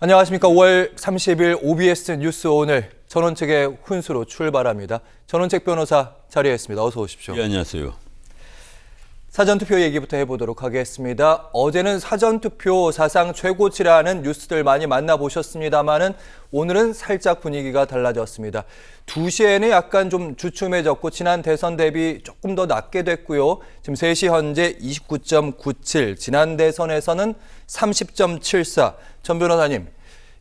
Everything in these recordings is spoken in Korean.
안녕하십니까. 5월 30일 OBS 뉴스 오늘 전원책의 훈수로 출발합니다. 전원책 변호사 자리에 있습니다. 어서 오십시오. 예, 안녕하세요. 사전투표 얘기부터 해보도록 하겠습니다. 어제는 사전투표 사상 최고치라는 뉴스들 많이 만나보셨습니다만은 오늘은 살짝 분위기가 달라졌습니다. 2시에는 약간 좀 주춤해졌고 지난 대선 대비 조금 더 낮게 됐고요. 지금 3시 현재 29.97, 지난 대선에서는 30.74. 전 변호사님,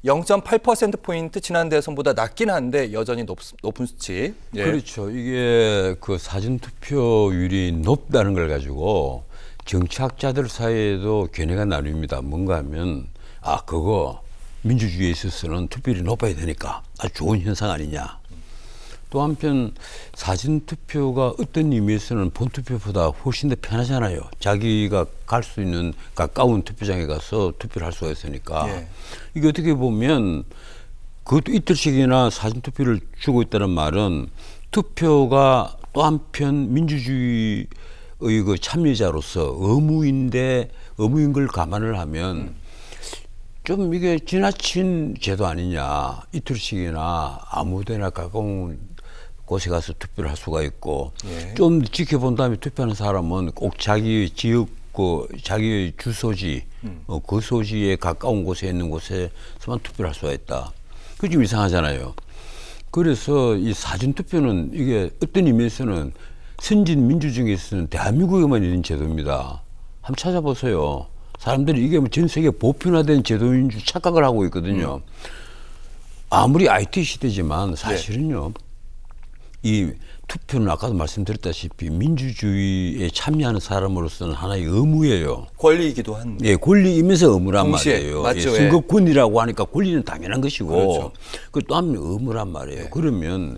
0.8%포인트 지난 대선보다 낮긴 한데 여전히 높, 높은 수치. 예. 그렇죠. 이게 그 사전 투표율이 높다는 걸 가지고 정치학자들 사이에도 견해가 나뉩니다. 뭔가 하면 아 그거 민주주의에 있어서는 투표율이 높아야 되니까 아주 좋은 현상 아니냐. 또 한편 사전 투표가 어떤 의미에서는 본 투표보다 훨씬 더 편하잖아요. 자기가 갈 수 있는 가까운 투표장에 가서 투표를 할 수가 있으니까 예. 이게 어떻게 보면 그것도 이틀씩이나 사전 투표를 주고 있다는 말은 투표가 또 한편 민주주의의 그 참여자로서 의무인데 의무인 걸 감안을 하면 좀 이게 지나친 제도 아니냐 이틀씩이나 아무데나 가까운 곳에 가서 투표를 할 수가 있고 예. 좀 지켜본 다음에 투표하는 사람은 꼭 자기 지역 그 자기 주소지 어, 그 소지에 가까운 곳에 있는 곳에서만 투표를 할 수가 있다. 그게 좀 이상하잖아요. 그래서 이 사전 투표는 이게 어떤 의미에서는 선진 민주주의에서는 대한민국에만 있는 제도입니다. 한번 찾아보세요. 사람들이 이게 뭐전 세계 보편화된 제도인 줄 착각을 하고 있거든요. 아무리 IT 시대지만 사실은요. 이 투표는 아까도 말씀드렸다시피 민주주의에 참여하는 사람으로서는 하나의 의무예요. 권리이기도 한. 예, 권리이면서 의무란 동시에, 말이에요. 맞죠, 예, 예. 선거권이라고 하니까 권리는 당연한 것이고, 그렇죠. 그 또 한면 의무란 말이에요. 그러면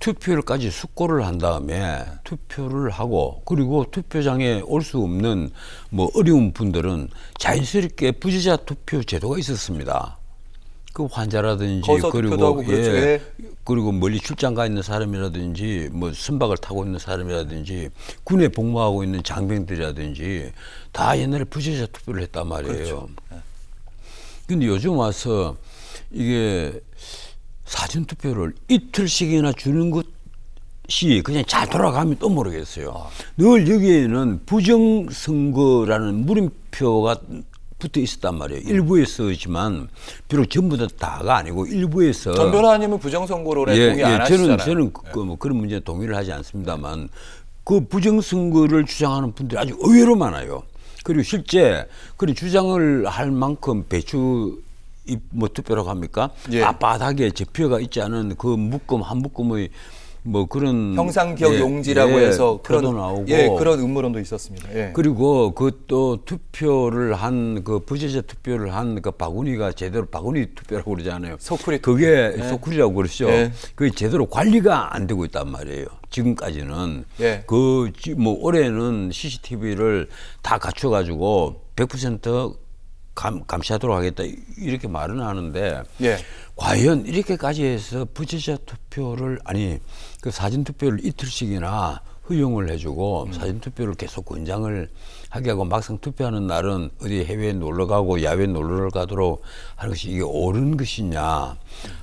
투표를까지 숙고를 한 다음에 투표를 하고 그리고 투표장에 올 수 없는 뭐 어려운 분들은 자연스럽게 부재자 투표 제도가 있었습니다. 그 환자라든지 그리고 투표도 하고 그렇죠. 예. 그리고 멀리 출장 가 있는 사람이라든지 뭐 선박을 타고 있는 사람이라든지 군에 복무하고 있는 장병들이라든지 다 옛날에 부재자 투표를 했단 말이에요. 그렇죠. 근데 요즘 와서 이게 사전 투표를 이틀씩이나 주는 것이 그냥 잘 돌아가면 또 모르겠어요. 아. 늘 여기에는 부정 선거라는 물음표가 붙어 있었단 말이에요. 일부에서지만 비록 전부 다 다가 아니고 일부에서 전 변호사님은 부정선거론에 동의 안 하시잖아요. 저는 저는 그, 그, 뭐 그런 문제에 동의를 하지 않습니다만 그 부정선거를 주장하는 분들이 아주 의외로 많아요. 그리고 실제 그런 주장을 할 만큼 배추 이뭐 투표라고 합니까? 예. 앞바닥에 제표가 있지 않은 그 묶음 한 묶음의 뭐 그런 형상기억 예, 용지라고 예, 해서 그런 나오고 예 그런 음모론도 있었습니다. 예. 그리고 그 또 투표를 한 그 부재자 투표를 한 그 바구니가 제대로 바구니 투표라고 그러잖아요. 소쿠리 그게 소쿠리라고 그러죠. 예. 그게 제대로 관리가 안 되고 있단 말이에요. 지금까지는 예. 그뭐 올해는 CCTV를 다 갖춰 가지고 100% 감, 감시하도록 하겠다 이렇게 말은 하는데 예. 과연 이렇게까지 해서 부재자 투표를 아니 그 사전 투표를 이틀씩이나 허용을 해주고 음. 사전 투표를 계속 권장을 하게 하고 막상 투표하는 날은 어디 해외에 놀러 가고 야외 놀러를 가도록 하는 것이 이게 옳은 것이냐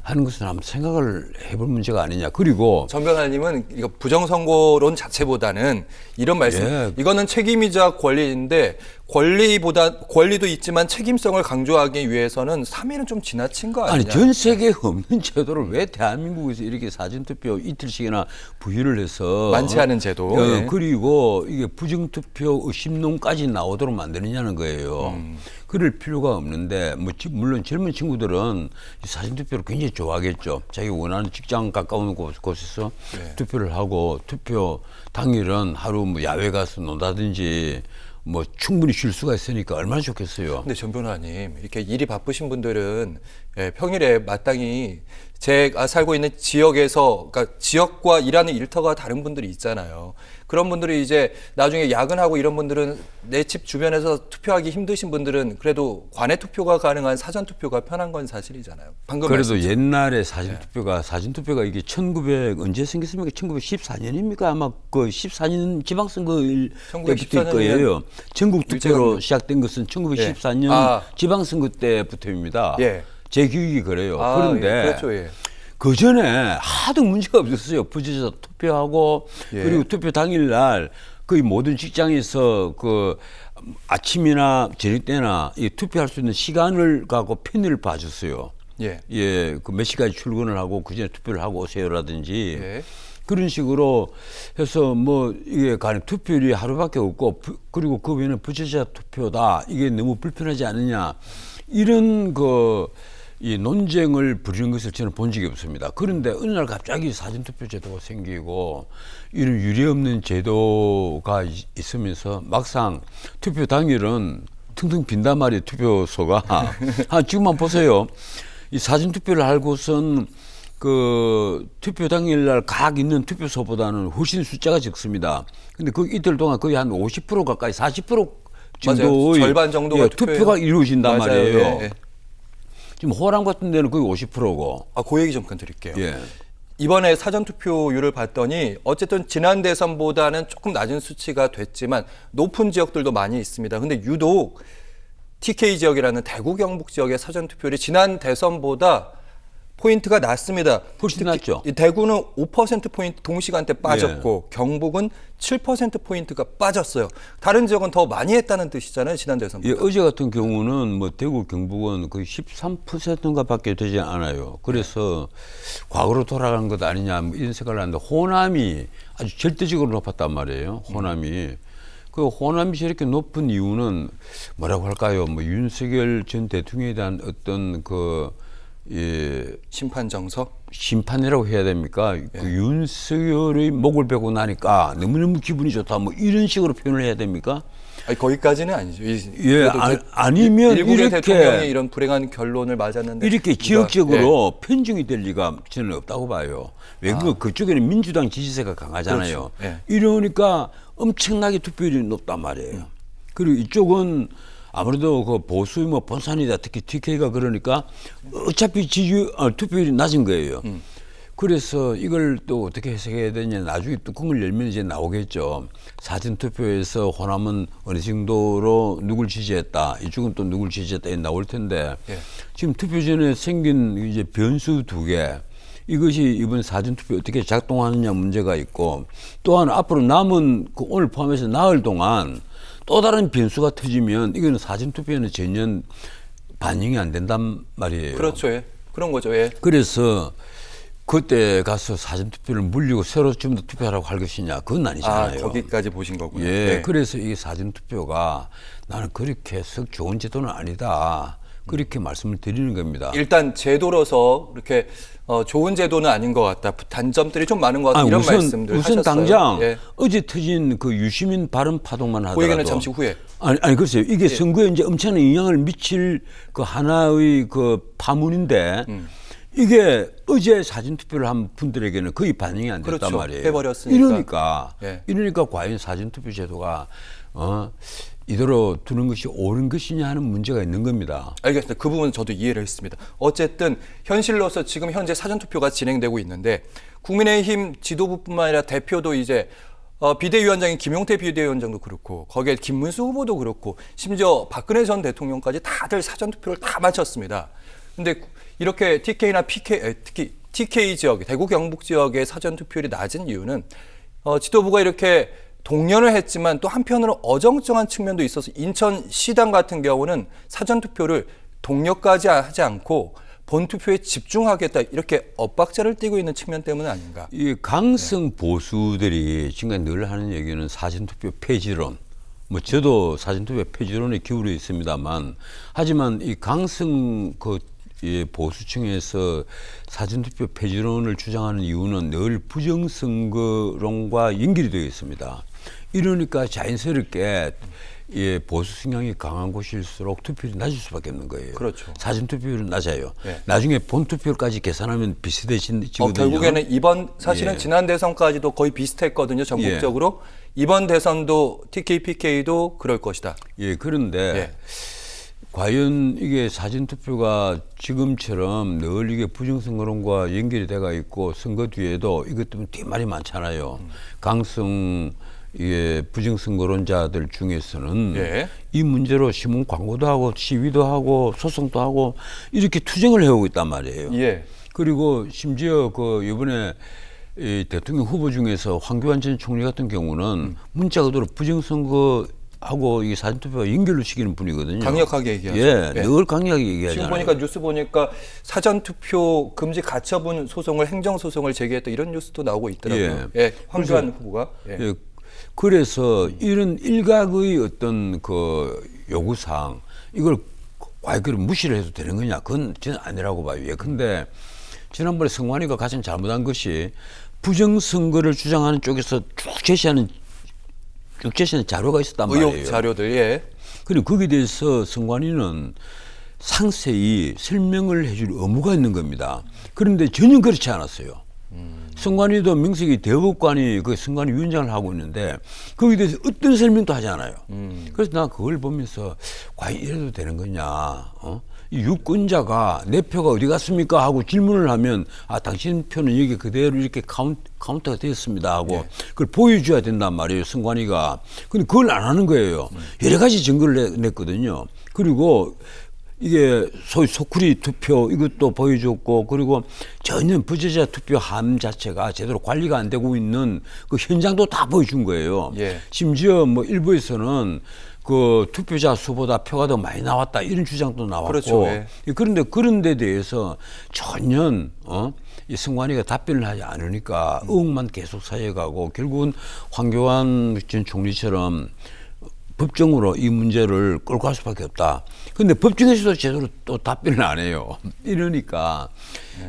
하는 것은 한번 생각을 해볼 문제가 아니냐 그리고 전 변호사님은 이거 부정선거론 자체보다는 이런 말씀. 예. 이거는 책임이자 권리인데 권리보다 권리도 있지만 책임성을 강조하기 위해서는 3일은 좀 지나친 거 아니냐? 아니 전 세계에 없는 제도를 왜 대한민국에서 이렇게 사전 투표 이틀씩이나 부여를 해서 많지 않은 제도. 어, 예. 그리고 이게 부정 투표 의심론까지 나오도록 만드느냐는 거예요. 음. 그럴 필요가 없는데 뭐 지- 물론 젊은 친구들은 이 사전 투표를 굉장히 좋아하겠죠. 자기 원하는 직장 가까운 곳, 곳에서 네. 투표를 하고 투표 당일은 하루 뭐 야외 가서 논다든지 뭐 충분히 쉴 수가 있으니까 얼마나 좋겠어요. 근데 전 변호사님 이렇게 일이 바쁘신 분들은 예, 평일에 마땅히 제가 살고 있는 지역에서 그러니까 지역과 일하는 일터가 다른 분들이 있잖아요. 그런 분들이 이제 나중에 야근하고 이런 분들은 내 집 주변에서 투표하기 힘드신 분들은 그래도 관외 투표가 가능한 사전 투표가 편한 건 사실이잖아요. 방금 그래도 말씀- 옛날에 사진 투표가 사진 투표가 이게 1900 언제 생겼습니까? 1914년입니까? 아마 그 14년 지방선거일 때부터일 1914 거예요. 전국 투표로 시작된 것은 1914년 아. 지방선거 때부터입니다. 예. 제 기억이 그래요. 아, 그런데 예, 그렇죠, 예. 그 전에 하도 문제가 없었어요. 부재자 투표하고 예. 그리고 투표 당일 날 거의 모든 직장에서 그 아침이나 저녁 때나 이 투표할 수 있는 시간을 갖고 편의를 봐줬어요. 예. 예, 그 몇 시까지 출근을 하고 그 전에 투표를 하고 오세요라든지 예. 그런 식으로 해서 뭐 이게 가령 투표율이 하루밖에 없고 부- 그리고 그 외에는 부재자 투표다 이게 너무 불편하지 않느냐 이런 그 이 논쟁을 벌이는 것을 저는 본 적이 없습니다. 그런데 어느 날 갑자기 사전투표 제도가 생기고 이런 유례없는 제도가 있- 있으면서 막상 투표 당일은 퉁퉁 빈단 말이에요 투표소가. 아 지금만 보세요. 이 사전 투표를 하고선 그 투표 당일날 각 있는 투표소보다는 훨씬 숫자가 적습니다. 근데 그 이틀 동안 거의 한 50% 가까이 40% 맞아요. 정도의 절반 정도가 예. 투표가 이루어진단 맞아요. 말이에요. 예, 예. 지금 호남 같은 데는 거의 50%고. 아, 그 얘기 잠깐 드릴게요. 예. 이번에 사전 투표율을 봤더니 어쨌든 지난 대선보다는 조금 낮은 수치가 됐지만 높은 지역들도 많이 있습니다. 근데 유독 TK 지역이라는 대구 경북 지역의 사전 투표율이 지난 대선보다 포인트가 낮습니다. 훨씬 낮죠. 이 대구는 5% 포인트 동시간대 예. 빠졌고 경북은 7% 포인트가 빠졌어요. 다른 지역은 더 많이 했다는 뜻이잖아요. 지난 대선보다. 예, 어제 같은 경우는 뭐 대구 경북은 거의 13%인가밖에 되지 않아요. 그래서 과거로 돌아가는 것 아니냐 뭐 이런 생각을 하는데 호남이 아주 절대적으로 높았단 말이에요. 호남이 그 호남이 저렇게 높은 이유는 뭐라고 할까요? 뭐 윤석열 전 대통령에 대한 어떤 그 예, 심판 정서. 심판이라고 해야 됩니까? 그 윤석열의 목을 베고 나니까 너무너무 기분이 좋다. 뭐 이런 식으로 표현을 해야 됩니까? 아니, 거기까지는 아니죠. 이- 예, 아, 그 일국의 이렇게 대통령이 이런 불행한 결론을 맞았는데 이렇게 누가- 지역적으로 편중이 될 리가 저는 없다고 봐요. 왜 아. 그 그쪽에는 민주당 지지세가 강하잖아요. 그렇죠. 예. 이러니까 엄청나게 투표율이 높단 말이에요. 그리고 이쪽은 아무래도 그 보수의 뭐 본산이다 특히 TK가 그러니까 어차피 지지 어, 투표율이 낮은 거예요. 음. 그래서 이걸 또 어떻게 해석해야 되냐 나중에 뚜껑을 열면 이제 나오겠죠. 사전 투표에서 호남은 어느 정도로 누굴 지지했다, 이쪽은 또 누굴 지지했다 이 나올 텐데 예. 지금 투표 전에 생긴 이제 변수 두 개. 이것이 이번 사전 투표 어떻게 작동하느냐 문제가 있고 또한 앞으로 남은 그 오늘 포함해서 나흘 동안 또 다른 변수가 터지면 이거는 사전 투표에는 전혀 반영이 안 된단 말이에요. 그렇죠. 예. 그런 거죠. 예. 그래서 그때 가서 사전 투표를 물리고 새로 좀더 투표하라고 할 것이냐 그건 아, 아니잖아요. 거기까지 보신 거군요. 예, 네. 그래서 이 사전 투표가 나는 그렇게 썩 좋은 제도는 아니다. 그렇게 말씀을 드리는 겁니다. 일단 제도로서 이렇게 어, 좋은 제도는 아닌 것 같다. 단점들이 좀 많은 것 같다. 아니, 이런 우선 말씀들 우선 하셨어요. 당장 예. 어제 터진 그 유시민 발언 파동만 하더라도 그 얘기는 잠시 후에. 예. 아니 아니 글쎄요 이게 선거에 이제 엄청난 영향을 미칠 그 하나의 그 파문인데 음. 이게 어제 사진 투표를 한 분들에게는 거의 반영이 안 됐단 그렇죠. 말이에요. 해버렸으니까. 이러니까 예. 이러니까 과연 사진 투표 제도가 어 이대로 두는 것이 옳은 것이냐 하는 문제가 있는 겁니다. 알겠습니다. 그 부분은 저도 이해를 했습니다. 어쨌든 현실로서 지금 현재 사전투표가 진행되고 있는데 국민의힘 지도부뿐만 아니라 대표도 이제 어, 비대위원장인 김용태 비대위원장도 그렇고 거기에 김문수 후보도 그렇고 심지어 박근혜 전 대통령까지 다들 사전투표를 다 마쳤습니다. 근데 이렇게 TK나 PK 에, 특히 TK 지역, 대구 경북 지역의 사전투표율이 낮은 이유는 어, 지도부가 이렇게 동련을 했지만 또 한편으로 어정쩡한 측면도 있어서 인천 시당 같은 경우는 사전 투표를 동력까지 하지 않고 본 투표에 집중하겠다 이렇게 엇박자를 띄고 있는 측면 때문 아닌가. 이 강성 보수들이 지금까지 늘 하는 얘기는 사전 투표 폐지론. 뭐 저도 사전 투표 폐지론에 기울어 있습니다만 하지만 이 강성 그이 보수층에서 사전투표 폐지론을 주장하는 이유는 늘 부정선거론과 연결이 되어 있습니다. 이러니까 자연스럽게 예, 보수 성향이 강한 곳일수록 투표율이 낮을 수밖에 없는 거예요. 그렇죠. 사전 투표율은 낮아요. 네. 나중에 본 투표율까지 계산하면 비슷해지거든요. 어, 결국에는 이번 사실은 예. 지난 대선까지도 거의 비슷했거든요. 전국적으로 이번 대선도 TK, PK도 그럴 것이다. 예, 그런데 예. 과연 이게 사전 투표가 지금처럼 늘 이게 부정선거론과 연결이 돼가 있고 선거 뒤에도 이것 때문에 되게 말이 많잖아요. 강성 이게 부정선거론자들 중에서는 예. 이 문제로 신문 광고도 하고 시위도 하고 소송도 하고 이렇게 투쟁을 해오고 있단 말이에요. 예. 그리고 심지어 그 이번에 이 대통령 후보 중에서 황교안 전 총리 같은 경우는 문자 그대로 부정선거 하고 이 사전투표가 연결로 시키는 분이거든요. 강력하게 얘기하죠. 예, 예. 늘 강력하게 얘기하잖아요. 지금 보니까 뉴스 보니까 사전 투표 금지 가처분 소송을 행정 소송을 제기했다 이런 뉴스도 나오고 있더라고요. 예, 황교안 후보가. 예. 예, 그래서 이런 일각의 어떤 그 요구사항 이걸 과연 그걸 무시를 해도 되는 거냐? 그건 저는 아니라고 봐요. 예, 근데 지난번에 성관이가 가장 잘못한 것이 부정선거를 주장하는 쪽에서 쭉 제시하는 쭉 제시하는 자료가 있었단 말이에요. 자료들 예. 그리고 거기에 대해서 성관이는 상세히 설명을 해줄 의무가 있는 겁니다. 그런데 전혀 그렇지 않았어요. 성관이도 명색이 대법관이 그 성관이 위원장을 하고 있는데 거기에 대해서 어떤 설명도 하지 않아요. 그래서 나 그걸 보면서 과연 이래도 되는 거냐. 어? 이 유권자가 내 표가 어디 갔습니까 하고 질문을 하면 아 당신 표는 여기 그대로 이렇게 카운, 카운터가 되었습니다 하고 그걸 보여줘야 된단 말이에요 성관이가 근데 그걸 안 하는 거예요 여러 가지 증거를 내, 냈거든요 그리고 이게 소위 소쿠리 투표 이것도 보여줬고 그리고 전혀 부재자 투표함 자체가 제대로 관리가 안 되고 있는 그 현장도 다 보여준 거예요. 예. 심지어 뭐 일부에서는 그 투표자 수보다 표가 더 많이 나왔다 이런 주장도 나왔고 그렇죠, 예. 그런데 그런 데 대해서 전혀 어? 이 승관이가 답변을 하지 않으니까 의혹만 계속 쌓여가고 결국은 황교안 전 총리처럼 법정으로 이 문제를 끌고 갈 수밖에 없다. 근데 법정에서도 제대로 또 답변을 안 해요. 이러니까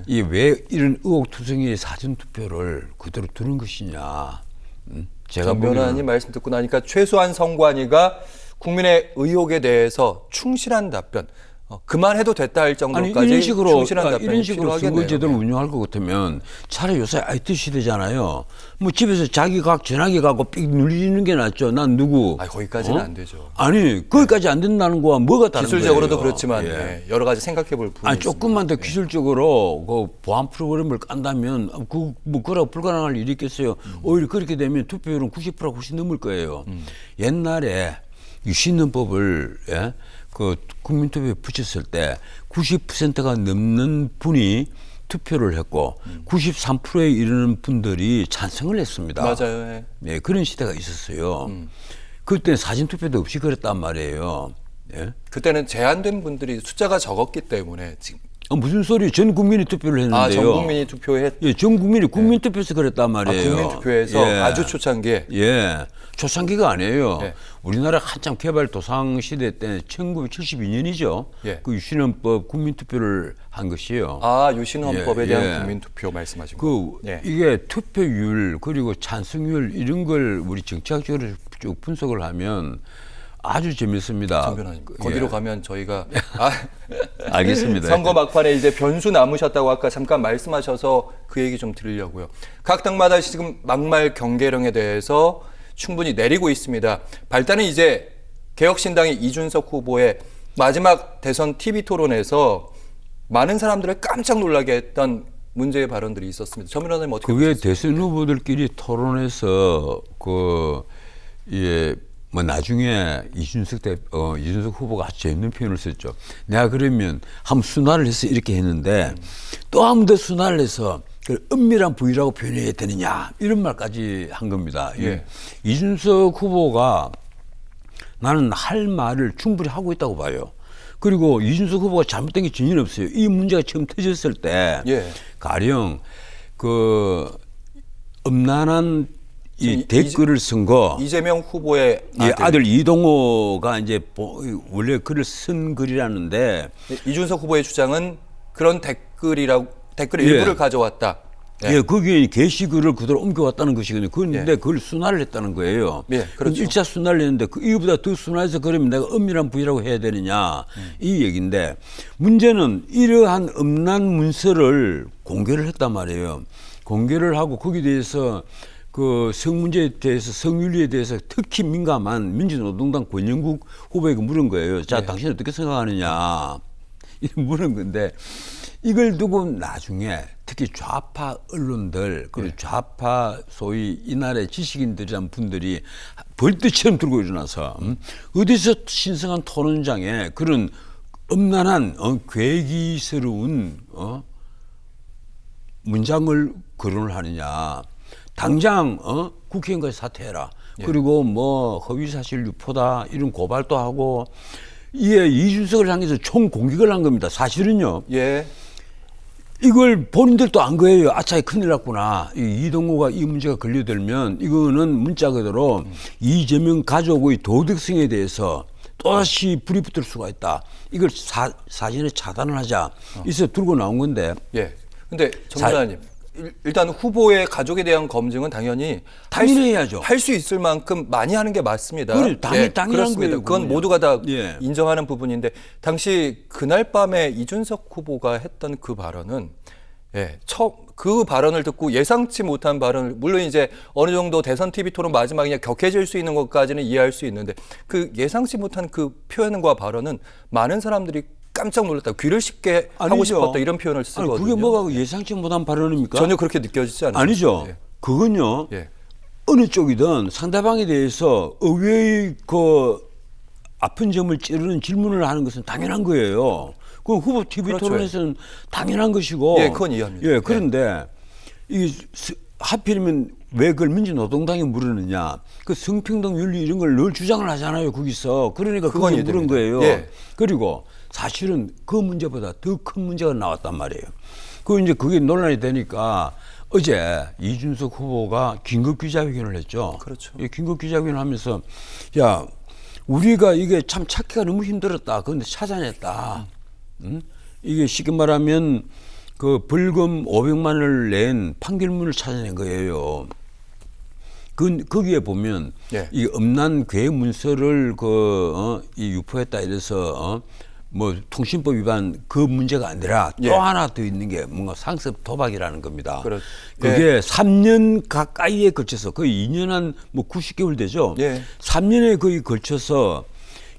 이왜 이런 의혹투성이의 사전투표를 그대로 두는 것이냐. 음? 제가 변호사님 말씀 듣고 나니까 최소한 성관이가 국민의 의혹에 대해서 충실한 답변, 어, 그만해도 됐다 할 아니 정도까지 이런 식으로 충실한 아, 답변이 이런 식으로. 선거제도를 운영할 것 같으면 차라리 요새 IT 시대잖아요. 뭐 집에서 자기 각 전화기 갖고 삑 눌리는 게 낫죠. 난 누구? 아, 거기까지는 어? 안 되죠. 아니 거기까지 안 된다는 거와 뭐가 다른 기술적으로도 거예요? 그렇지만 예. 예, 여러 가지 생각해 볼 부분이 아니. 조금만 더 기술적으로 그 보안 프로그램을 깐다면 그뭐 그라고 불가능할 일이 있겠어요. 오히려 그렇게 되면 투표율은 90%가 훨씬 넘을 거예요. 옛날에 유신헌법을 예? 그 국민투표에 붙였을 때 90%가 넘는 분이 투표를 했고 93%에 이르는 분들이 찬성을 했습니다. 맞아요. 예. 네, 그런 시대가 있었어요. 그때 사진 투표도 없이 그랬단 말이에요. 예? 그때는 제한된 분들이 숫자가 적었기 때문에 지금 어, 무슨 소리? 전 국민이 투표를 했는데요. 아, 전 국민이 투표했 예, 전 국민이 국민 투표에서 그랬단 아, 말이에요. 국민 투표에서 예. 아주 초창기에 예. 초창기가 아니에요. 예. 우리나라 한참 개발 도상 시대 때 1972년이죠. 예. 그 유신헌법 국민 투표를 한 것이요. 아 유신헌법에 예, 대한 예. 국민 투표 말씀하신 그 거. 예. 이게 투표율 그리고 찬성률 이런 걸 우리 정치학적으로 쭉 분석을 하면 아주 재밌습니다. 정 변호사님 그, 거기로 예. 가면 저희가 아, 알겠습니다. 선거 막판에 이제 변수 남으셨다고 아까 잠깐 말씀하셔서 그 얘기 좀 드리려고요. 각 당마다 지금 막말 경계령에 대해서 충분히 내리고 있습니다. 발단은 이제 개혁신당의 이준석 후보의 마지막 대선 TV 토론에서 많은 사람들을 깜짝 놀라게 했던 문제의 발언들이 있었습니다. 전 변호사님 어떻게 그게 보셨어요? 대선 후보들끼리 토론해서 그 예. 뭐 나중에 이준석 대 어, 이준석 후보가 아주 재밌는 표현을 썼죠. 내가 그러면 한번 순화를 해서 이렇게 했는데 또한번더 순화를 해서 그 은밀한 부위라고 표현해야 되느냐 이런 말까지 한 겁니다. 이 예. 이준석 후보가 나는 할 말을 충분히 하고 있다고 봐요. 그리고 이준석 후보가 잘못된 게 전혀 없어요. 이 문제가 처음 터졌을 때 예. 가령 그 음란한 이 댓글을 쓴 거 이재명 후보의 이 아들, 아들 이동호가 이제 보- 원래 글을 쓴 글이라는데 이준석 후보의 주장은 그런 댓글이라고 댓글 예. 일부를 가져왔다. 예. 예, 거기에 게시글을 그대로 옮겨왔다는 것이거든요. 그런데 예. 그걸 순화를 했다는 거예요. 예, 그렇죠. 일차 순화를 했는데 그 이거보다 더 순화해서 그러면 내가 은밀한 부위라고 해야 되느냐 음. 이 얘기인데 문제는 이러한 음란 문서를 공개를 했단 말이에요. 공개를 하고 거기에 대해서 그 성 문제에 대해서 성윤리에 대해서 특히 민감한 민주노동당 권영국 후보에게 물은 거예요. 자, 네. 당신 어떻게 생각하느냐? 물은 건데 이걸 두고 나중에 특히 좌파 언론들 그리고 좌파 소위 이날의 지식인들이란 분들이 벌떼처럼 들고 일어나서 음? 어디서 신성한 토론장에 그런 엄난한 어, 괴기스러운 어, 문장을 거론을 하느냐. 당장 어? 국회의원까지 사퇴해라. 그리고 뭐 허위사실 유포다 이런 고발도 하고 이에 이준석을 향해서 총 공격을 한 겁니다. 사실은요. 예. 이걸 본인들도 안 거예요. 아차, 큰일 났구나. 이 이동호가 이 문제가 걸려들면 이거는 문자 그대로 이재명 가족의 도덕성에 대해서 또다시 불이 붙을 수가 있다. 이걸 사, 사전에 차단을 하자. 이서 들고 나온 건데 예. 근데 정부장님 일단 후보의 가족에 대한 검증은 당연히 당연히 해야죠. 할 수 있을 만큼 많이 하는 게 맞습니다. 그래, 당연한 그렇습니다. 거예요, 그건 그건요. 모두가 다 예. 인정하는 부분인데 당시 그날 밤에 이준석 후보가 했던 그 발언은 예, 처음 그 발언을 듣고 예상치 못한 발언을 물론 이제 어느 정도 대선 TV 토론 마지막에 그냥 격해질 수 있는 것까지는 이해할 수 있는데 그 예상치 못한 그 표현과 발언은 많은 사람들이 깜짝 놀랐다. 귀를 쉽게 하고 아니죠. 싶었다 이런 표현을 아니, 쓰거든요. 그게 뭐가 예상치 못한 발언입니까? 전혀 그렇게 느껴지지 않아요. 아니죠. 예. 그건요. 예. 어느 쪽이든 상대방에 대해서 의외의 그 아픈 점을 찌르는 질문을 하는 것은 당연한 거예요. 그 후보 TV 그렇죠. 토론에서는 당연한 것이고. 예, 그건 이해합니다. 예, 그런데 이 스- 하필이면 왜 그걸 민주노동당이 물으느냐? 그 성평등 윤리 이런 걸 늘 주장을 하잖아요, 거기서. 그러니까 그건 물은 이해됩니다. 거예요. 예. 그리고 사실은 그 문제보다 더 큰 문제가 나왔단 말이에요. 그 이제 그게 논란이 되니까 어제 이준석 후보가 긴급 기자회견을 했죠. 그렇죠. 이 긴급 기자회견을 하면서 야 우리가 이게 참 찾기가 너무 힘들었다. 그런데 찾아냈다. 음? 이게 쉽게 말하면 그 벌금 500만 원을 낸 판결문을 찾아낸 거예요. 그 거기에 보면 예. 이 음란 괴 문서를 그 어, 이 유포했다 이래서 어, 뭐 통신법 위반 그 문제가 아니라 또 예. 하나 더 있는 게 뭔가 상습 도박이라는 겁니다. 그렇- 그게 3년 가까이에 걸쳐서 거의 2년 한 뭐 90개월 되죠. 예. 3년에 거의 걸쳐서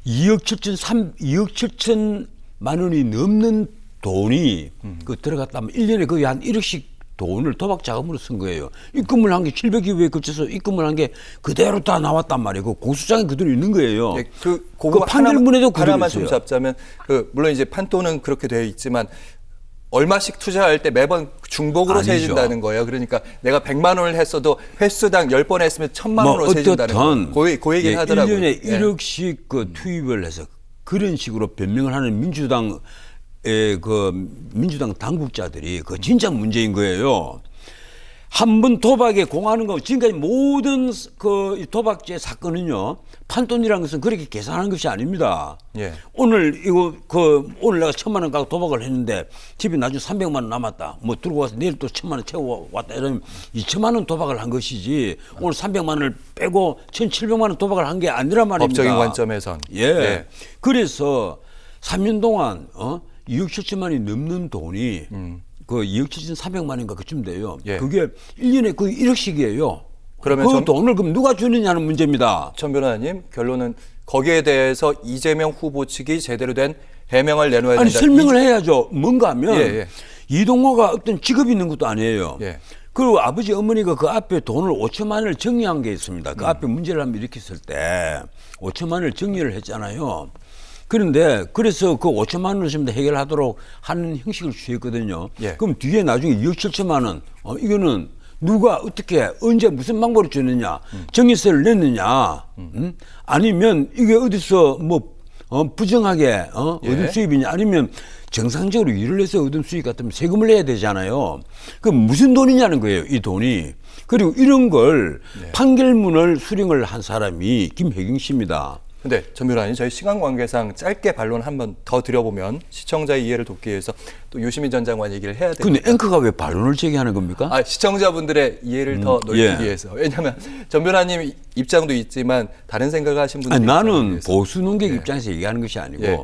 2억 7천 3 2억 7천만 원이 넘는 돈이 음. 그 들어갔다면 1년에 거의 한 1억씩 돈을 도박 자금으로 쓴 거예요. 입금을 한 게 700여에 걸쳐서 입금을 한 게 그대로 다 나왔단 말이에요. 그 공수장에 그대로 있는 거예요. 예, 그, 그 판결문에도 하나만, 그대로 하나만 좀. 잡자면 그 물론 이제 판돈은 그렇게 되어 있지만 얼마씩 투자할 때 매번 중복으로 아니죠. 세진다는 거예요. 그러니까 내가 100만 원을 했어도 횟수당 10번 했으면 1000만 뭐 원으로 세진다는 어떻든 거예요. 그, 그 얘기를 예, 하더라고요. 1년에 예. 1억씩 그 투입을 해서 그런 식으로 변명을 하는 민주당 의그 민주당 당국자들이 그 진짜 문제인 거예요. 한 번 도박에 공하는 거 지금까지 모든 그 도박죄 사건은요 판돈이라는 것은 그렇게 계산하는 것이 아닙니다. 예. 오늘 이거 그 오늘 내가 천만 원 갖고 도박을 했는데 집에 나중에 300만 원 남았다. 뭐 들고 와서 내일 또 천만 원 채워 왔다 이러면 2천만 원 도박을 한 것이지 오늘 300만 원을 빼고 1,700만 원 도박을 한 게 아니란 말입니다. 법적인 관점에선. 예. 예. 그래서 3년 동안 어 2억 7천만이 넘는 돈이 그 2억 7천 3백만인가 그쯤 돼요. 예. 그게 1년에 거의 1억씩이에요. 그러면 그 전- 돈을 그럼 누가 주느냐는 문제입니다. 천 변호사님 결론은 거기에 대해서 이재명 후보 측이 제대로 된 해명을 내놓아야 아니 된다. 설명을 해야죠. 뭔가 하면 예, 예. 이동호가 어떤 직업이 있는 것도 아니에요. 예. 그리고 아버지 어머니가 그 앞에 돈을 5천만 원을 정리한 게 있습니다. 음. 그 앞에 문제를 한번 일으켰을 때 5천만 원을 정리를 했잖아요. 그런데 그래서 그 5천만 원을 좀더 해결하도록 하는 형식을 취했거든요. 예. 그럼 뒤에 나중에 2억 7천만 원 어, 이거는 누가 어떻게 언제 무슨 방법으로 줬느냐 정의세를 냈느냐 음? 아니면 이게 어디서 뭐 어, 부정하게 어? 예. 얻은 수입이냐 아니면 정상적으로 일을 해서 얻은 수익 같으면 세금을 내야 되잖아요. 그 무슨 돈이냐는 거예요, 이 돈이. 그리고 이런 걸 네. 판결문을 수령을 한 사람이 김혜경 씨입니다. 근데 전 변호사님 저희 시간 관계상 짧게 반론 한 번 더 드려보면 시청자의 이해를 돕기 위해서 또 유시민 전 장관 얘기를 해야 돼요. 근데 앵커가 왜 반론을 제기하는 겁니까? 아, 시청자분들의 이해를 더 넓히기 예. 위해서. 왜냐하면 전 변호사님 입장도 있지만 다른 생각을 하신 분들 아니, 나는 보수 농객 입장에서 얘기하는 것이 아니고 예.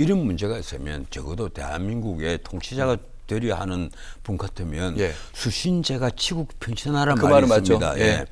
이런 문제가 있으면 적어도 대한민국의 통치자가 되려 하는 분 같으면 예. 수신제가 치국 편천하란 그 말이 말은 맞죠. 있습니다. 예.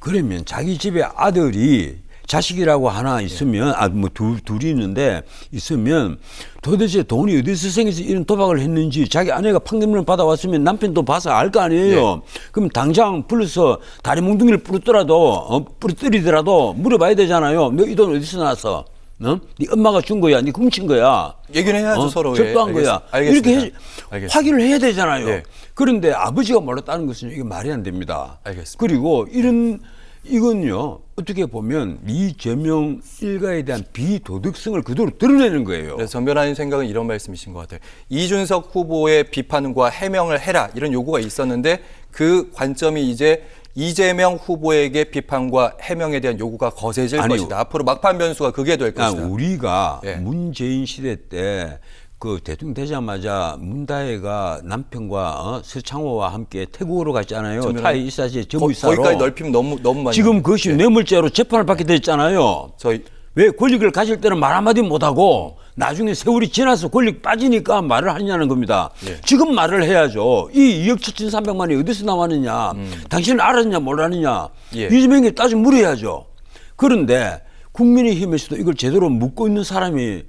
그러면 자기 집에 아들이 자식이라고 하나 있으면 아뭐 둘이 있는데 있으면 도대체 돈이 어디서 생겨서 이런 도박을 했는지 자기 아내가 판결문을 받아왔으면 남편도 봐서 알 거 아니에요. 그럼 당장 불러서 다리 몽둥이를 부르더라도 어, 부르뜨리더라도 물어봐야 되잖아요. 너 이 돈 어디서 나왔어? 어? 네 엄마가 준 거야? 네 훔친 거야? 얘기는 해야죠 어? 서로. 접도한 예, 거야. 알겠- 이렇게 해, 알겠습니다. 알겠습니다. 확인을 해야 되잖아요. 예. 그런데 아버지가 몰랐다는 것은 이게 말이 안 됩니다. 알겠습니다. 그리고 이런 이건요 어떻게 보면 이재명 일가에 대한 비도덕성을 그대로 드러내는 거예요. 그래서 전 변호사님 생각은 이런 말씀이신 것 같아요. 이준석 후보의 비판과 해명을 해라 이런 요구가 있었는데 그 관점이 이제 이재명 후보에게 비판과 해명에 대한 요구가 거세질 아니요. 것이다. 앞으로 막판 변수가 그게 될 아, 것이다. 우리가 예. 문재인 시대 때 그 대통령 되자마자 문다혜가 남편과 어, 서창호와 함께 태국으로 갔잖아요. 타이 이사시에 거, 전무이사로. 거기까지 넓히면 너무 너무 많이. 지금 그것이 뇌물죄로 재판을 받게 됐잖아요. 저희 왜 권력을 가질 때는 말 한마디 못하고 나중에 세월이 지나서 권력 빠지니까 말을 하냐는 겁니다. 예. 지금 말을 해야죠. 이 2억 7,300만이 어디서 나왔느냐. 당신은 알았느냐 몰랐느냐. 음. 예. 이재명이 따져 물어야죠. 그런데 국민의힘에서도 이걸 제대로 묻고 있는 사람이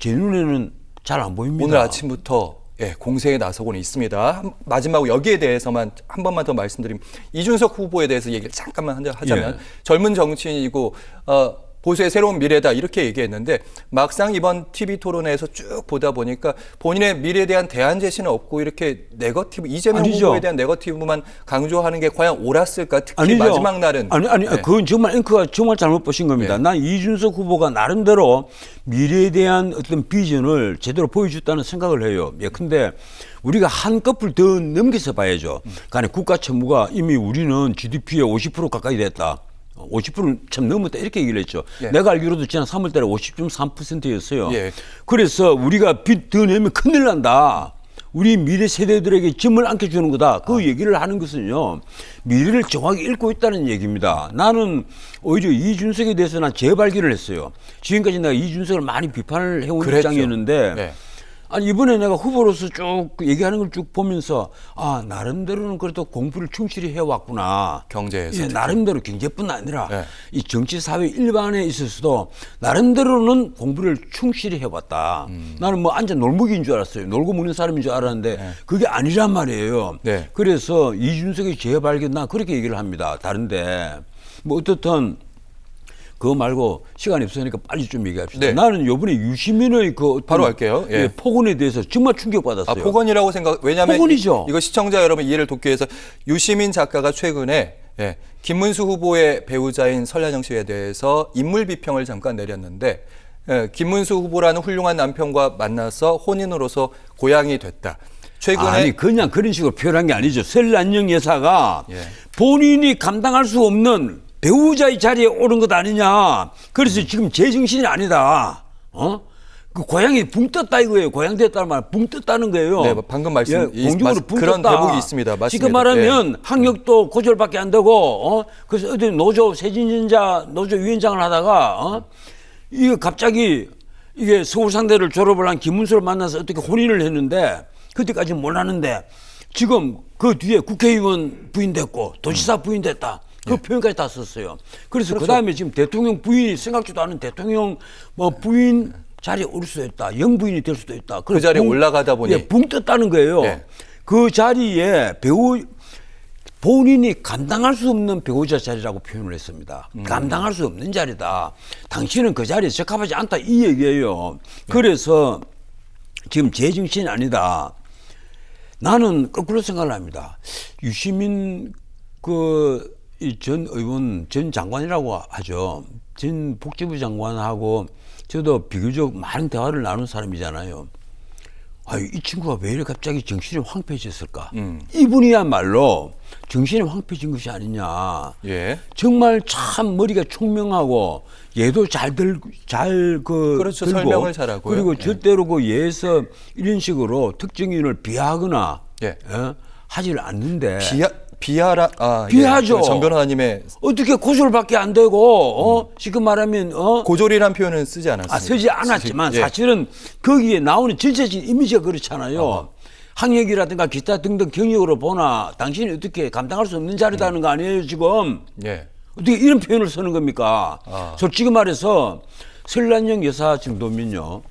제 눈에는 잘 안 보입니다. 오늘 아침부터 예, 공세에 나서고는 있습니다. 한- 마지막으로 여기에 대해서만 한 번만 더 말씀드리면 이준석 후보에 대해서 얘기를 잠깐만 하자- 하자면 예. 젊은 정치인이고 어, 보수의 새로운 미래다 이렇게 얘기했는데 막상 이번 TV 토론회에서 쭉 보다 보니까 본인의 미래에 대한 대안 제시는 없고 이렇게 네거티브 이재명 아니죠. 후보에 대한 네거티브만 강조하는 게 과연 옳았을까? 특히 아니죠. 마지막 날은 아니 아니 예. 그건 정말 앵커가 정말 잘못 보신 겁니다. 예. 난 이준석 후보가 나름대로 미래에 대한 어떤 비전을 제대로 보여줬다는 생각을 해요. 예, 근데 우리가 한꺼풀 더 넘겨서 봐야죠. 그러니까 국가 채무가 이미 우리는 GDP의 50% 가까이 됐다. 50%참 넘었다 이렇게 얘기를 했죠. 예. 내가 알기로도 지난 3월 달에 50.3%였어요. 예. 그래서 우리가 빚 더 내면 큰일 난다. 우리 미래 세대들에게 짐을 안겨주는 거다. 아. 그 얘기를 하는 것은요, 미래를 정확히 읽고 있다는 얘기입니다. 나는 오히려 이준석에 대해서 난 재발견을 했어요. 지금까지 내가 이준석을 많이 비판을 해온 그랬죠. 입장이었는데, 네. 아니 이번에 내가 후보로서 쭉그 얘기하는 걸 쭉 보면서 아 나름대로는 그래도 공부를 충실히 해왔구나. 경제에서 예. 나름대로 경제뿐 아니라 네. 이 정치 사회 일반에 있어서도 나름대로는 공부를 충실히 해왔다. 음. 나는 뭐 앉아 놀먹이인 줄 알았어요. 놀고 먹는 사람인 줄 알았는데 그게 아니란 말이에요. 네. 그래서 이준석의 재발견 난 그렇게 얘기를 합니다. 다른데 뭐 어떻든 그거 말고 시간이 없으니까 빨리 좀 얘기합시다. 네. 나는 요번에 유시민의 그 바로 할게요. 예. 폭언에 대해서 정말 충격받았어요. 아, 폭언이라고 생각, 왜냐하면 폭언이죠. 이, 거 시청자 여러분 이해를 돕기 위해서 유시민 작가가 최근에 예, 김문수 후보의 배우자인 설란영 씨에 대해서 인물 비평을 잠깐 내렸는데 예, 김문수 후보라는 훌륭한 남편과 만나서 혼인으로서 고향이 됐다. 최근에 아니 그냥 그런 식으로 표현한 게 아니죠. 설란영 여사가 예. 본인이 감당할 수 없는 배우자의 자리에 오른 것 아니냐. 음. 그래서 지금 제정신이 아니다. 어? 그 고향이 붕 떴다 이거예요. 고향 됐다는 말, 붕 떴다는 거예요. 네, 방금 말씀- 예, 이- 공중으로 맞- 붕 그런 떴다. 대목이 있습니다. 맞습니다. 지금 말하면 예. 학력도 고졸밖에 안 되고, 어? 그래서 어디 노조 세진전자 노조 위원장을 하다가, 어? 이게 갑자기 이게 서울 상대를 졸업을 한 김문수를 만나서 어떻게 혼인을 했는데 그때까지 몰랐는데 지금 그 뒤에 국회의원 부인 됐고 도지사 부인 됐다. 그 표현까지 다 썼어요. 그래서 그 다음에 지금 대통령 부인이 생각지도 않은 대통령 뭐 부인 자리에 오를 수도 있다. 영부인이 될 수도 있다. 그 자리에 올라가다 보니. 예, 붕 떴다는 거예요. 예. 그 자리에 배우 본인이 감당할 수 없는 배우자 자리라고 표현을 했습니다. 음. 감당할 수 없는 자리다. 당신은 그 자리에 적합하지 않다 이 얘기예요. 그래서 지금 제 정신이 아니다. 나는 거꾸로 생각을 합니다. 유시민 그 이 전 의원 전 장관이라고 하죠. 전 복지부 장관하고 저도 비교적 많은 대화를 나눈 사람이잖아요. 아유, 이 친구가 왜 이렇게 갑자기 정신이 황폐해졌을까? 음. 이분이야말로 정신이 황폐해진 것이 아니냐. 예. 정말 참 머리가 총명하고 얘도 잘 들고 잘그 그렇죠. 설명을 잘하고요. 그리고 예. 절대로 그 예에서 이런 식으로 특정인을 비하하거나 예. 어? 하지를 않는데 비하 비하라 아, 예. 비하죠. 그전 변호사님의 어떻게 고졸밖에 안 되고 어? 지금 말하면 어? 고졸이란 표현은 쓰지 않았습니다. 아, 쓰지 않았지만 예. 사실은 거기에 나오는 전체적인 이미지가 그렇잖아요. 학력이라든가 기타 등등 경력으로 보나 당신이 어떻게 감당할 수 없는 자리다는 거 아니에요 지금? 예. 어떻게 이런 표현을 쓰는 겁니까? 아. 솔직히 말해서 설란영 여사 정도면요.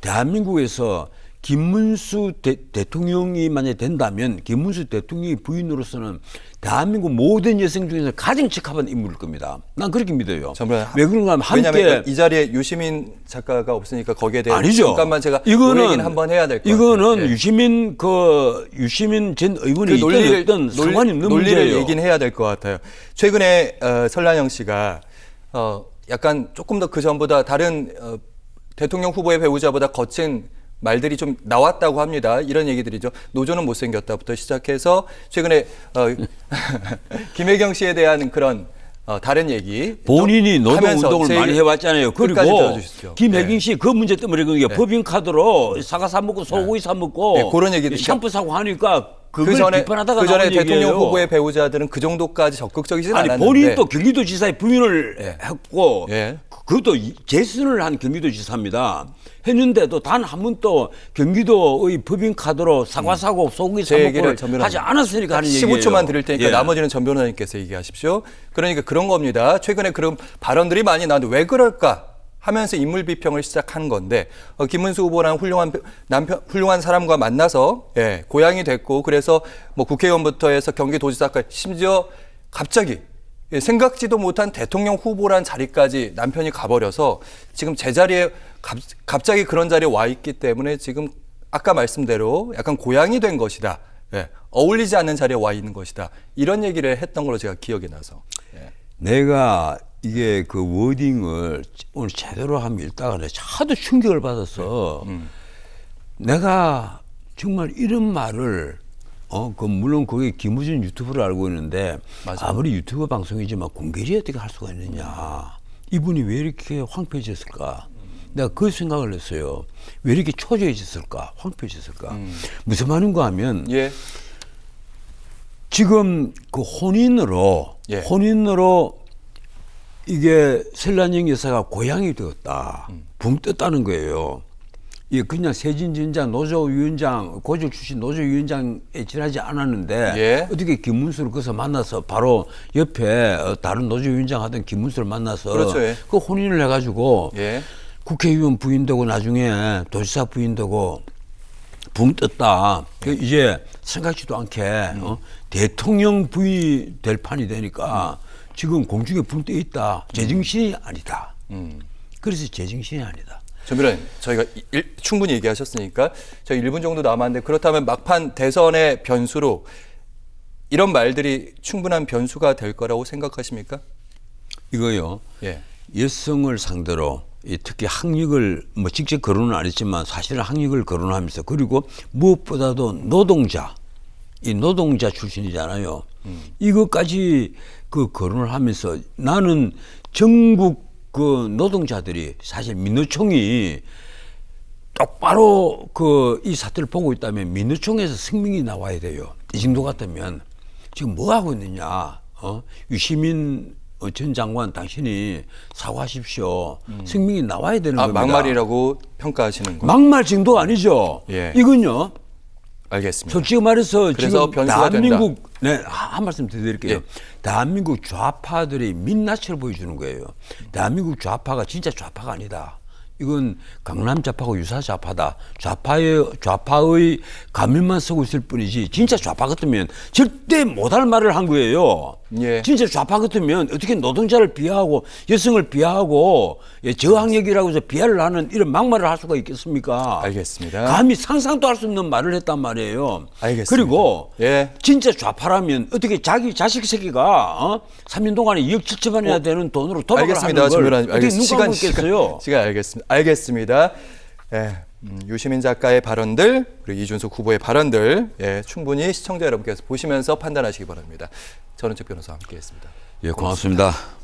대한민국에서 김문수 대, 대통령이 만약에 된다면 김문수 대통령의 부인으로서는 대한민국 모든 여성 중에서 가장 적합한 인물일 겁니다. 난 그렇게 믿어요. 정말 왜 그런가 하면 왜냐하면 함께 이 자리에 유시민 작가가 없으니까 거기에 대해 아니죠. 잠깐만 제가 이거는 그 얘기는 한번 해야 될 것 같아요. 이거는 예. 유시민 그 유시민 전그 의원이 있던 논리를 어떤 상관이 없는 논리를 문제예요. 얘기는 해야 될 것 같아요. 최근에 어, 설란영 씨가 어, 약간 조금 더 그 전보다 다른 어, 대통령 후보의 배우자보다 거친 말들이 좀 나왔다고 합니다. 이런 얘기들이죠. 노조는 못생겼다부터 시작해서 최근에 어, 김혜경 씨에 대한 그런 어, 다른 얘기 본인이 좀 노동 하면서 운동을 제 많이 해왔잖아요. 그리고. 김혜경 네. 씨그 문제 때문에 그게 법인 카드로 사과 사 먹고 소고기 사 먹고 네, 그런 얘기도 샴푸 사고 하니까 그 전에 그 전에 대통령. 후보의 배우자들은 그 정도까지 적극적이진 아니 않았는데 본인 또 경기도 지사의 부인을 예. 했고 예. 그것도 이- 재선을 한 경기도 지사입니다. 했는데도 단 한 번도 경기도의 법인 카드로 사과 사고 소고기 사제 얘기를 먹고 전 변호사님 하지 않았으니까 하는 얘기예요. 15초만 드릴 테니까 예. 나머지는 전 변호사님께서 얘기하십시오. 그러니까 그런 겁니다. 최근에 그런 발언들이 많이 나왔는데 왜 그럴까? 하면서 인물 비평을 시작하는 건데 어, 김문수 후보라는 훌륭한 남편 훌륭한 사람과 만나서 예, 고향이 됐고 그래서 뭐 국회의원부터 해서 경기도지사까지 심지어 갑자기 예, 생각지도 못한 대통령 후보란 자리까지 남편이 가버려서 지금 제자리에 갑, 갑자기 그런 자리에 와 있기 때문에 지금 아까 말씀대로 약간 고향이 된 것이다. 예, 어울리지 않는 자리에 와 있는 것이다. 이런 얘기를 했던 걸로 제가 기억이 나서. 예. 내가 이게 그 워딩을 오늘 제대로 하면 읽다가 내가 하도 충격을 받았어. 네. 음. 내가 정말 이런 말을 어, 그 물론 그게 김우진 유튜브를 알고 있는데 맞아요. 아무리 유튜브 방송이지 만 공개리 어떻게 할 수가 있느냐. 이분이 왜 이렇게 황폐해졌을까? 내가 그 생각을 했어요. 왜 이렇게 초조해졌을까? 황폐해졌을까? 무슨 말인가 하면 예. 지금 그 혼인으로 예. 혼인으로 이게 설란영 여사가 고향이 되었다. 붕 떴다는 거예요. 이게 그냥 세진진장 노조위원장 고졸 출신 노조위원장에 지나지 않았는데 예. 어떻게 김문수를 거기서 만나서 바로 옆에 어, 다른 노조위원장 하던 김문수를 만나서 그렇죠, 예. 그 혼인을 해가지고 예. 국회의원 부인되고 나중에 도지사 부인되고 붕 떴다. 그 이제 생각지도 않게 어? 대통령 부인이 될 판이 되니까 지금 공중에 붕 떠 있다. 제정신이 아니다. 음. 그래서 제정신이 아니다. 전변호사님, 저희가 일- 충분히 얘기하셨으니까 저희 1분 정도 남았는데 그렇다면 막판 대선의 변수로 이런 말들이 충분한 변수가 될 거라고 생각하십니까? 이거요. 예. 여성을 상대로 이 특히 학력을 뭐 직접 거론은 안 했지만 사실은 학력을 거론하면서 그리고 무엇보다도 노동자 이 노동자 출신이잖아요. 이것까지 그 거론을 하면서 나는 전국 그 노동자들이 사실 민노총이 똑바로 그 이 사태를 보고 있다면 민노총에서 성명이 나와야 돼요. 이 정도 같으면 지금 뭐 하고 있느냐? 어? 유시민 어, 전 장관 당신이 사과하십시오. 성명이 나와야 되는 아, 겁니다. 막말이라고 평가하시는 거. 막말 정도가 아니죠. 예. 이건요. 알겠습니다. 솔직히 말해서 지금 대한민국 네, 한한 말씀 드릴게요. 예. 대한민국 좌파들이 민낯을 보여주는 거예요. 대한민국 좌파가 진짜 좌파가 아니다. 이건 강남 좌파고 유사 좌파다. 좌파의 좌파의 가면만 쓰고 있을 뿐이지 진짜 좌파 같으면 절대 못할 말을 한 거예요. 예. 진짜 좌파 같으면 어떻게 노동자를 비하하고 여성을 비하하고 예, 저항력이라고 해서 비하를 하는 이런 막말을 할 수가 있겠습니까? 알겠습니다. 감히 상상도 할 수 없는 말을 했단 말이에요. 알겠습니다. 그리고 예. 진짜 좌파라면 어떻게 자기 자식 새끼가 어? 3년 동안에 2억 7천만이나 되는 돈으로 도박을 알겠습니다. 하는 걸. 어떻게 알겠습니다. 눈 감고있겠어요? 시간, 시간 알겠습니다. 알겠습니다. 예, 음, 유시민 작가의 발언들 그리고 이준석 후보의 발언들 예, 충분히 시청자 여러분께서 보시면서 판단하시기 바랍니다. 저는 책 변호사와 함께했습니다. 예, 고맙습니다.